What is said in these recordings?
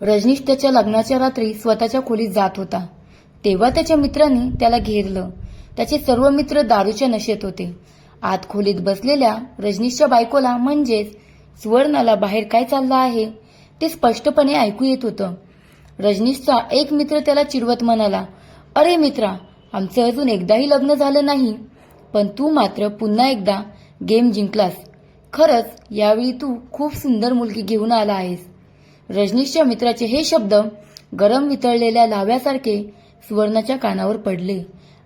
रजनीश त्याच्या लग्नाच्या रात्री स्वतःच्या खोलीत जात होता. तेव्हा त्याच्या मित्रांनी त्याला घेरलं. त्याचे सर्व मित्र दारूच्या नशेत होते. आत खोलीत बसलेल्या रजनीशच्या बायकोला म्हणजेच सुवर्णाला बाहेर काय चाललं आहे ते स्पष्टपणे ऐकू येत होतं. रजनीशचा एक मित्र त्याला चिडवत म्हणाला अरे मित्रा आमचं अजून एकदाही लग्न झालं नाही पण तू मात्र पुन्हा एकदा गेम जिंकलास. खरंच यावेळी तू खूप सुंदर मुलगी घेऊन आला आहेस. रजनीशच्या मित्राचे हे शब्द गरम वितळलेल्या लाव्यासारखे सुवर्णाच्या कानावर पडले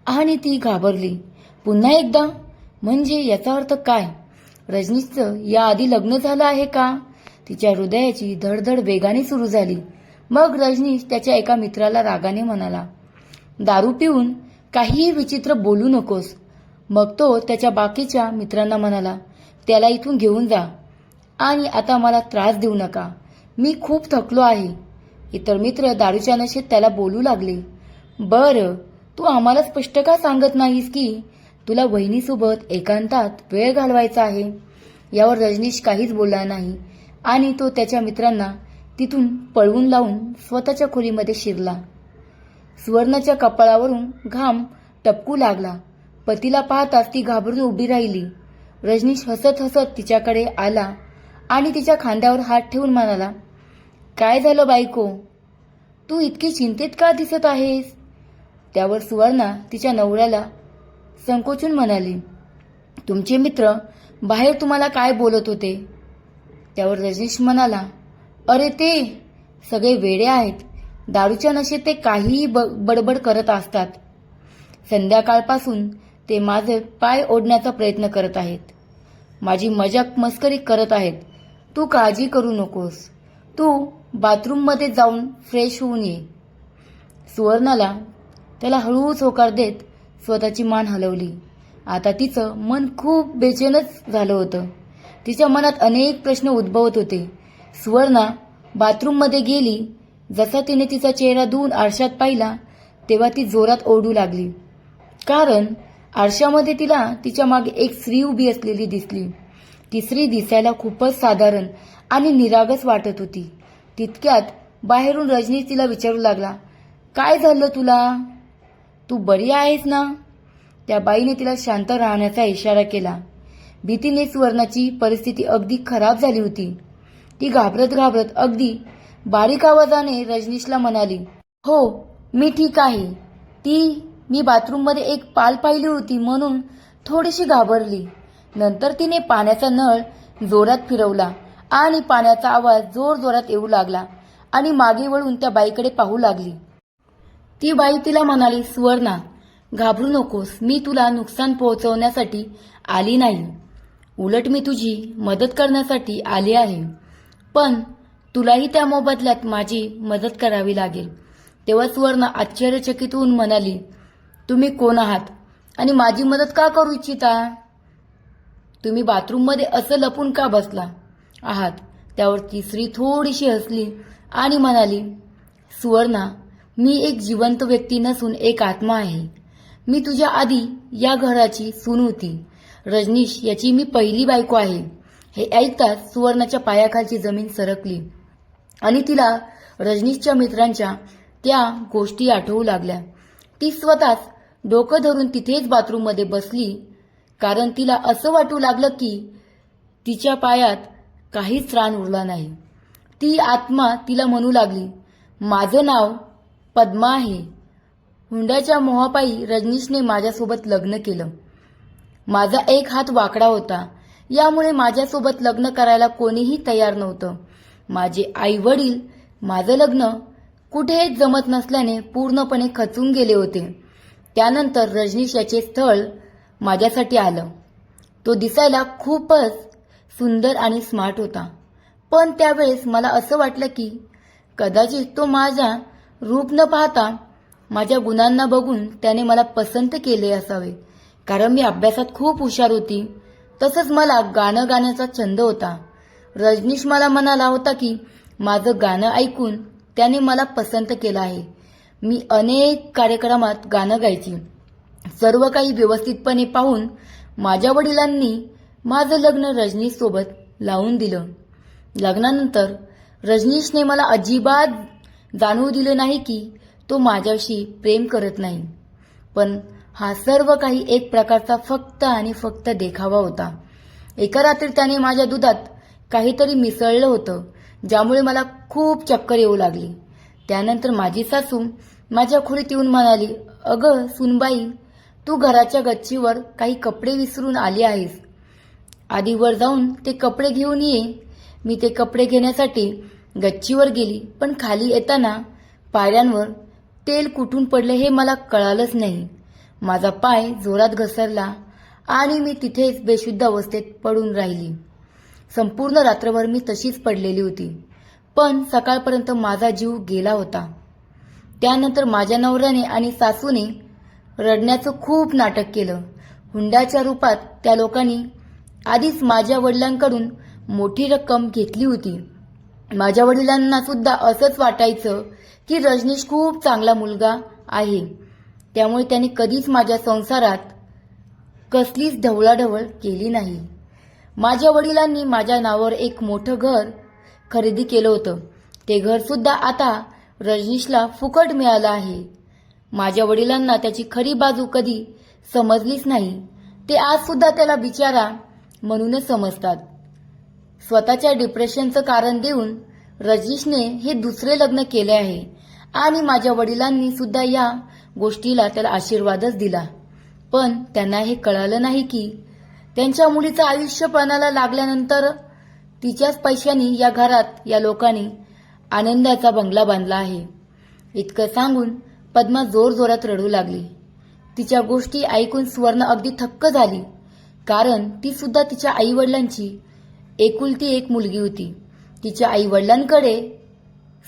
आणि ती घाबरली. पुन्हा एकदा म्हणजे याचा अर्थ काय? रजनीशचं याआधी लग्न झालं आहे का? तिच्या हृदयाची धडधड वेगाने सुरू झाली. मग रजनीश त्याच्या एका मित्राला रागाने म्हणाला दारू पिऊन काहीही विचित्र बोलू नकोस. मग तो त्याच्या बाकीच्या मित्रांना म्हणाला त्याला इथून घेऊन जा आणि आता मला त्रास देऊ नका. मी खूप थकलो आहे. इतर मित्र दारूच्या नशेत त्याला बोलू लागले. बरं तू आम्हाला स्पष्ट का सांगत नाहीस की तुला वहिनीसोबत एकांतात वेळ घालवायचा आहे? यावर रजनीश काहीच बोलला नाही. आणि तो त्याच्या मित्रांना तिथून पळवून लावून स्वतःच्या खोलीमध्ये शिरला. सुवर्णाच्या कपाळावरून घाम टपकू लागला. पतीला पाहताच ती घाबरून उभी राहिली. रजनीश हसत हसत तिच्याकडे आला. आणि तिच्या खांद्यावर हात ठेवून म्हणाला काय झालं बायको? तू इतकी चिंतेत का दिसत आहेस? त्यावर सुवर्णा तिच्या नवऱ्याला संकोचून म्हणाली तुमचे मित्र बाहेर तुम्हाला काय बोलत होते? त्यावर रजनीश म्हणाला अरे ते सगळे वेडे आहेत. दारूच्या नशेत ते काहीही ब- बडबड करत असतात. संध्याकाळपासून ते माझे पाय ओढण्याचा प्रयत्न करत आहेत. माझी मजाक मस्करी करत आहेत. तू काळजी करू नकोस. तू बाथरूममध्ये जाऊन फ्रेश होऊन ये. सुवर्णाला त्याला हळूच होकार देत स्वतःची मान हलवली. आता तिचं मन खूप बेचैनच झालं होतं. तिच्या मनात अनेक प्रश्न उद्भवत होते. सुवर्णा बाथरूममध्ये गेली. जसा तिने तिचा चेहरा धुवून आरशात पाहिला तेव्हा ती जोरात ओरडू लागली. कारण आरशामध्ये तिला तिच्यामागे एक स्त्री उभी असलेली दिसली. तिसरी दिसायला खूपच साधारण आणि निरागस वाटत होती. तितक्यात बाहेरून रजनीश तिला विचारू लागला काय झालं तुला? तू बरी आहेस ना? त्या बाईने तिला शांत राहण्याचा इशारा केला. भीतीने सुवर्णाची परिस्थिती अगदी खराब झाली होती. ती घाबरत घाबरत अगदी बारीक आवाजाने रजनीशला म्हणाली हो मी ठीक आहे. ती मी बाथरूममध्ये एक पाल पाहिली होती म्हणून थोडीशी घाबरली. नंतर तिने पाण्याचा नळ जोरात फिरवला आणि पाण्याचा आवाज जोर जोरात येऊ लागला आणि मागे वळून त्या बाईकडे पाहू लागली. ती बाई तिला म्हणाली सुवर्णा घाबरू नकोस मी तुला नुकसान पोहोचवण्यासाठी आली नाही. उलट मी तुझी मदत करण्यासाठी आली आहे. पण तुलाही त्या मोबदल्यात माझी मदत करावी लागेल. तेव्हा सुवर्णा आश्चर्यचकित होऊन म्हणाली तुम्ही कोण आहात आणि माझी मदत का करू इच्छिता? तुम्ही बाथरूममध्ये असं लपून का बसला? आहात. त्यावर ती स्त्री थोडीशी हसली आणि म्हणाली सुवर्णा मी एक जिवंत व्यक्ती नसून एक आत्मा आहे. मी तुझ्या आधी या घराची सून होती. रजनीश याची मी पहिली बायको आहे. हे ऐकताच सुवर्णाच्या पायाखालची जमीन सरकली आणि तिला रजनीशच्या मित्रांच्या त्या गोष्टी आठवू लागल्या. ती स्वतःच डोकं धरून तिथेच बाथरूममध्ये बसली कारण तिला असं वाटू लागलं की तिच्या पायात काहीच त्राण उरला नाही. ती आत्मा तिला म्हणू लागली माझं नाव पद्मा आहे. हुंड्याच्या मोहापायी रजनीशने माझ्यासोबत लग्न केलं. माझा एक हात वाकडा होता. यामुळे माझ्यासोबत लग्न करायला कोणीही तयार नव्हतं. माझे आई वडील माझं लग्न कुठेच जमत नसल्याने पूर्णपणे खचून गेले होते. त्यानंतर रजनीश याचे स्थळ माझ्यासाठी आलं. तो दिसायला खूपच सुंदर आणि स्मार्ट होता. पण त्यावेळेस मला असं वाटलं की कदाचित तो माझा रूप न पाहता माझ्या गुणांना बघून त्याने मला पसंत केले असावे. कारण मी अभ्यासात खूप हुशार होती. तसंच मला गाणं गाण्याचा छंद होता. रजनीश मला म्हणाला होता की माझं गाणं ऐकून त्याने मला पसंत केलं आहे. मी अनेक कार्यक्रमात गाणं गायची. सर्व काही व्यवस्थितपणे पाहून माझ्या वडिलांनी माझं लग्न रजनीशसोबत लावून दिलं. लग्नानंतर रजनीशने मला अजिबात जाणवू दिलं नाही की तो माझ्याशी प्रेम करत नाही. पण हा सर्व काही एक प्रकारचा फक्त आणि फक्त देखावा होता. एका रात्री त्याने माझ्या दुधात काहीतरी मिसळलं होतं ज्यामुळे मला खूप चक्कर येऊ लागली. त्यानंतर माझी सासू माझ्या खोलीत येऊन म्हणाली अगं सुनबाई तू घराच्या गच्चीवर काही कपडे विसरून आली आहेस. आधी वर जाऊन ते कपडे घेऊन ये. मी ते कपडे घेण्यासाठी गच्चीवर गेली पण खाली येताना पायऱ्यांवर तेल कुठून पडले हे मला कळालंच नाही. माझा पाय जोरात घसरला आणि मी तिथेच बेशुद्ध अवस्थेत पडून राहिली. संपूर्ण रात्रभर मी तशीच पडलेली होती पण सकाळपर्यंत माझा जीव गेला होता. त्यानंतर माझ्या नवऱ्याने आणि सासूने रडण्याचं खूप नाटक केलं. हुंड्याच्या रूपात त्या लोकांनी आधीच माझ्या वडिलांकडून मोठी रक्कम घेतली होती. माझ्या वडिलांना सुद्धा असंच वाटायचं की रजनीश खूप चांगला मुलगा आहे. त्यामुळे त्यांनी कधीच माझ्या संसारात कसलीच ढवळाढवळ केली नाही. माझ्या वडिलांनी माझ्या नावावर एक मोठं घर खरेदी केलं होतं. ते घरसुद्धा आता रजनीशला फुकट मिळालं आहे. माझ्या वडिलांना त्याची खरी बाजू कधी समजलीच नाही. ते आज सुद्धा त्याला बिचारा म्हणूनच समजतात. स्वतःच्या डिप्रेशनचं कारण देऊन रजनीशने हे दुसरे लग्न केले आहे. आणि माझ्या वडिलांनी सुद्धा या गोष्टीला त्याला आशीर्वादच दिला. पण त्यांना हे कळालं नाही की त्यांच्या मुलीचं आयुष्य पणाला लागल्यानंतर तिच्याच पैशांनी या घरात या लोकांनी आनंदाचा बंगला बांधला आहे. इतकं सांगून पद्मा जोर जोरात रडू लागली. तिच्या गोष्टी ऐकून सुवर्ण अगदी थक्क झाली. कारण ती सुद्धा तिच्या आई वडिलांची एकुलती एक मुलगी होती. तिच्या आई वडिलांकडे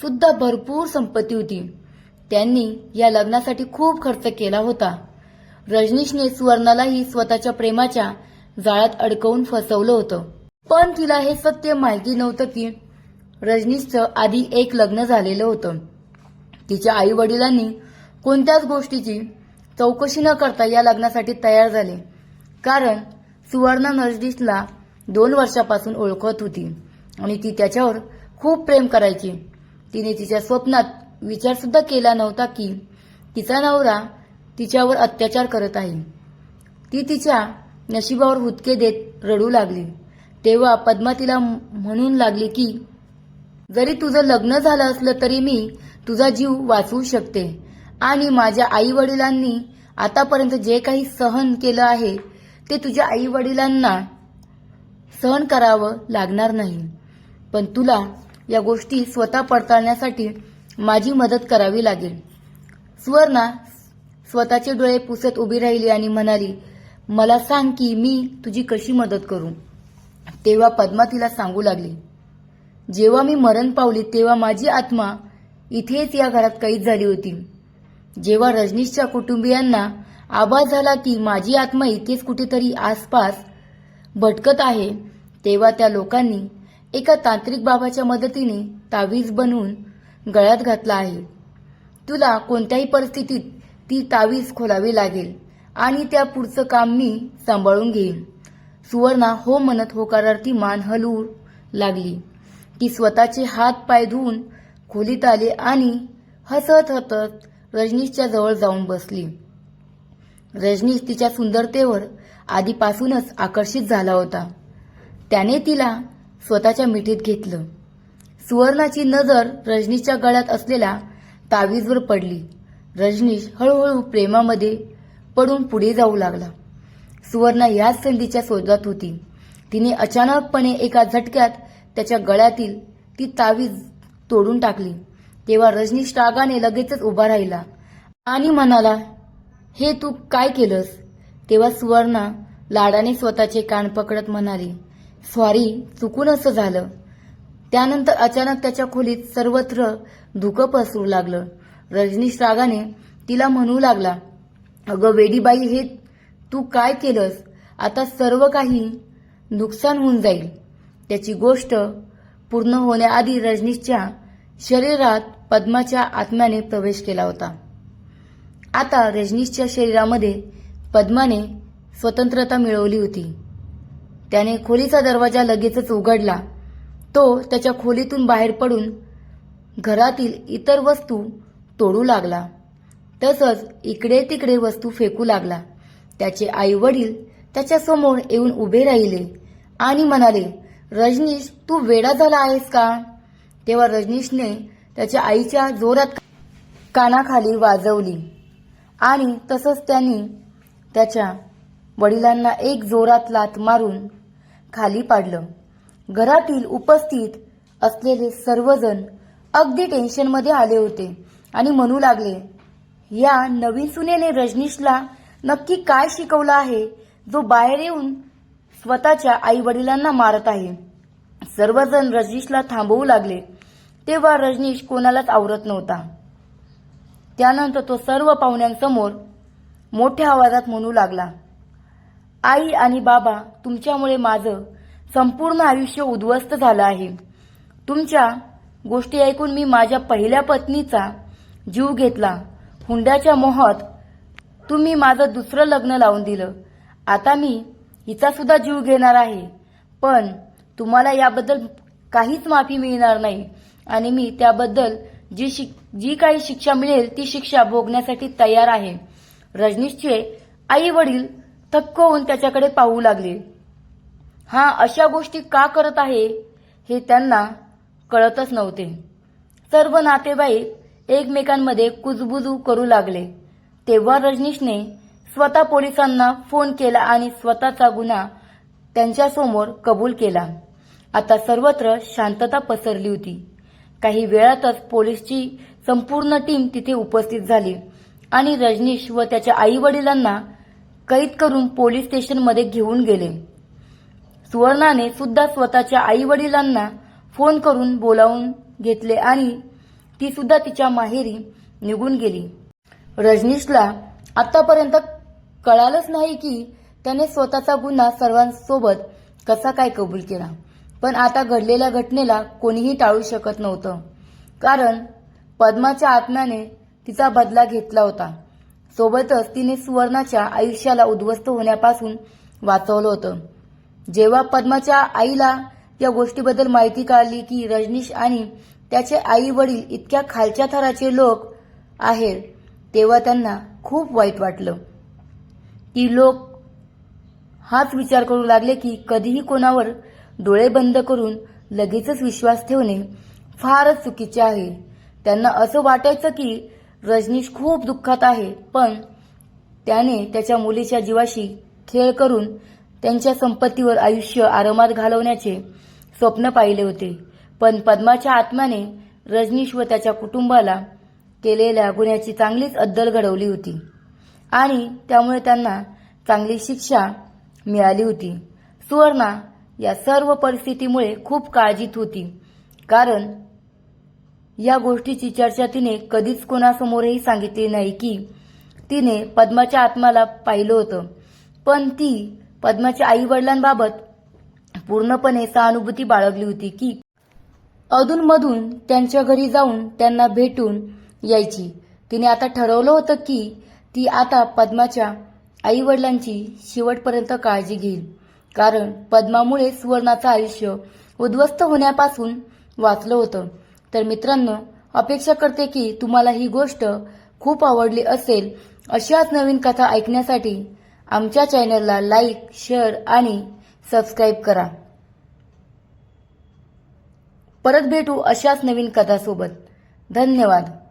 सुद्धा भरपूर संपत्ती होती. त्यांनी या लग्नासाठी खूप खर्च केला होता. रजनीशने सुवर्णालाही स्वतःच्या प्रेमाच्या जाळ्यात अडकवून फसवलं होतं. पण तिला हे सत्य माहिती नव्हतं की रजनीशचं आधी एक लग्न झालेलं होतं. तिच्या आई वडिलांनी कोणत्याच गोष्टीची चौकशी न करता या लग्नासाठी तयार झाले. कारण सुवर्णा नजदीशला दोन वर्षापासून ओळखत होती आणि ती त्याच्यावर खूप प्रेम करायची. तिने तिच्या स्वप्नात विचार सुद्धा केला नव्हता की तिचा नवरा तिच्यावर अत्याचार करत आहे. ती तिच्या नशिबावर हुदके देत रडू लागली. तेव्हा पद्मा तिला म्हणून लागली की जरी तुझं लग्न झालं असलं तरी मी तुझा जीव वाचवू शकते. आणि माझ्या आई वडिलांनी आतापर्यंत जे काही सहन केलं आहे ते तुझ्या आई वडिलांना सहन करावं लागणार नाही. पण तुला या गोष्टी स्वतः पडताळण्यासाठी माझी मदत करावी लागेल. सुवर्णा स्वतःचे डोळे पुसत उभी राहिली आणि म्हणाली मला सांग की मी तुझी कशी मदत करू? तेव्हा पद्मा तिला सांगू लागली जेव्हा मी मरण पावली तेव्हा माझी आत्मा इथेच या घरात कैद झाली होती. जेव्हा रजनीशच्या कुटुंबियांना आभास झाला की माझी आत्मा इथेच कुठेतरी आसपास भटकत आहे तेव्हा त्या लोकांनी एका तांत्रिक बाबाच्या मदतीने तावीज बनवून गळ्यात घातला आहे. तुला कोणत्याही परिस्थितीत ती तावीज खोलावी लागेल आणि त्या पुढचं काम मी सांभाळून घेईन. सुवर्णा हो म्हणत होकारार्थी मान हलवू लागली ती स्वतःचे हात पाय धुवून खोलीत आले आणि हसत हसत रजनीशच्या जवळ जाऊन बसली. रजनीश तिच्या सुंदरतेवर आधीपासूनच आकर्षित झाला होता. त्याने तिला स्वतःच्या मिठीत घेतलं. सुवर्णाची नजर रजनीशच्या गळ्यात असलेल्या तावीजवर पडली. रजनीश हळूहळू प्रेमामध्ये पडून पुढे जाऊ लागला. सुवर्णा याच संधीच्या शोधात होती. तिने अचानकपणे एका झटक्यात त्याच्या गळ्यातील ती तावीज तोडून टाकली. तेव्हा रजनीश रागाने लगेचच उभा राहिला. आणि म्हणाला हे तू काय केलंस? तेव्हा सुवर्णा लाडाने स्वतःचे कान पकडत म्हणाली सॉरी चुकून असं झालं. त्यानंतर अचानक त्याच्या खोलीत सर्वत्र धुकं पसरू लागलं. रजनीश रागाने तिला म्हणू लागला अगं वेडीबाई हे तू काय केलंस? आता सर्व काही नुकसान होऊन जाईल. त्याची गोष्ट पूर्ण होण्याआधी रजनीशच्या शरीरात पद्माच्या आत्म्याने प्रवेश केला होता. आता रजनीशच्या शरीरामध्ये पद्माने स्वतंत्रता मिळवली होती. त्याने खोलीचा दरवाजा लगेचच उघडला. तो त्याच्या खोलीतून बाहेर पडून घरातील इतर वस्तू तोडू लागला. तसंच इकडे तिकडे वस्तू फेकू लागला. त्याचे आई वडील त्याच्यासमोर येऊन उभे राहिले आणि म्हणाले रजनीश तू वेडा झाला आहेस का? तेव्हा रजनीशने त्याच्या आईच्या जोरात कानाखाली वाजवली. आणि तसंच त्यांनी त्याच्या वडिलांना एक जोरात लात मारून खाली पाडलं. घरातील उपस्थित असलेले सर्वजण अगदी टेन्शनमध्ये आले होते आणि म्हणू लागले या नवीन सुनेने रजनीशला नक्की काय शिकवलं आहे जो बाहेर येऊन स्वतःच्या आई वडिलांना मारत आहे. सर्वजण रजनीशला थांबवू लागले. तेव्हा रजनीश कोणालाच आवरत नव्हता. त्यानंतर तो सर्व पाहुण्यांसमोर मोठ्या आवाजात म्हणू लागला आई आणि बाबा तुमच्यामुळे माझं संपूर्ण आयुष्य उद्ध्वस्त झालं आहे. तुमच्या गोष्टी ऐकून मी माझ्या पहिल्या पत्नीचा जीव घेतला. हुंड्याच्या मोहात तुम्ही माझं दुसरं लग्न लावून दिलं. आता मी हिचासुद्धा जीव घेणार आहे. पण तुम्हाला याबद्दल काहीच माफी मिळणार नाही. आणि मी त्याबद्दल जी शिक जी काही शिक्षा मिळेल ती शिक्षा भोगण्यासाठी तयार आहे. रजनीशचे आई वडील थक्क होऊन त्याच्याकडे पाहू लागले. हा अशा गोष्टी का करत आहे हे त्यांना कळतच नव्हते. सर्व नातेवाईक एकमेकांमध्ये कुजबुजू करू लागले. तेव्हा रजनीशने स्वतः पोलिसांना फोन केला आणि स्वतःचा गुन्हा त्यांच्यासमोर कबूल केला. आता सर्वत्र शांतता पसरली होती. काही वेळातच पोलीसची संपूर्ण टीम तिथे उपस्थित झाली. आणि रजनीश व त्याच्या आई वडिलांना कैद करून पोलीस स्टेशनमध्ये घेऊन गेले. सुवर्णाने सुद्धा स्वतःच्या आई वडिलांना फोन करून बोलावून घेतले आणि ती सुद्धा तिच्या माहेरी निघून गेली. रजनीशला आतापर्यंत कळालंच नाही की त्याने स्वतःचा गुन्हा सर्वांसोबत कसा काय कबूल केला. पण आता घडलेल्या घटनेला कोणीही टाळू शकत नव्हतं. कारण पद्माच्या आत्म्याने तिचा बदला घेतला होता. सोबतच तिने सुवर्णाच्या आयुष्याला उद्ध्वस्त होण्यापासून वाचवलं होतं. जेव्हा पद्माच्या आईला या गोष्टीबद्दल माहिती कळली की रजनीश आणि त्याचे आई वडील इतक्या खालच्या थराचे लोक आहेत तेव्हा त्यांना खूप वाईट वाटलं. ती लोक हाच विचार करू लागले की कधीही कोणावर डोळे बंद करून लगेचच विश्वास ठेवणे फारच चुकीचे आहे. त्यांना असं वाटायचं की रजनीश खूप दुःखात आहे पण त्याने त्याच्या मुलीच्या जीवाशी खेळ करून त्यांच्या संपत्तीवर आयुष्य आरामात घालवण्याचे स्वप्न पाहिले होते. पण पद्माच्या आत्म्याने रजनीश व त्याच्या कुटुंबाला केलेल्या गुन्ह्याची चांगलीच अद्दल घडवली होती आणि त्यामुळे त्यांना चांगली शिक्षा मिळाली होती. सुवर्णा या सर्व परिस्थितीमुळे खूप काळजीत होती. कारण या गोष्टीची चर्चा तिने कधीच कोणासमोरही सांगितली नाही की तिने पद्माच्या आत्माला पाहिलं होतं. पण ती पद्माच्या आई वडिलांबाबत पूर्णपणे सहानुभूती बाळगली होती की अधूनमधून त्यांच्या घरी जाऊन त्यांना भेटून यायची. तिने आता ठरवलं होतं की ती आता पद्माच्या आई वडिलांची शेवटपर्यंत काळजी घेईल. कारण पद्मामुळे सुवर्णाचं आयुष्य उद्ध्वस्त होण्यापासून वाचलं होतं. तर मित्रांनो अपेक्षा करते की तुम्हाला ही गोष्ट खूप आवडली असेल अशाच नवीन कथा ऐकण्यासाठी आमच्या चॅनलला लाईक शेअर आणि सबस्क्राईब करा. परत भेटू अशाच नवीन कथासोबत. धन्यवाद.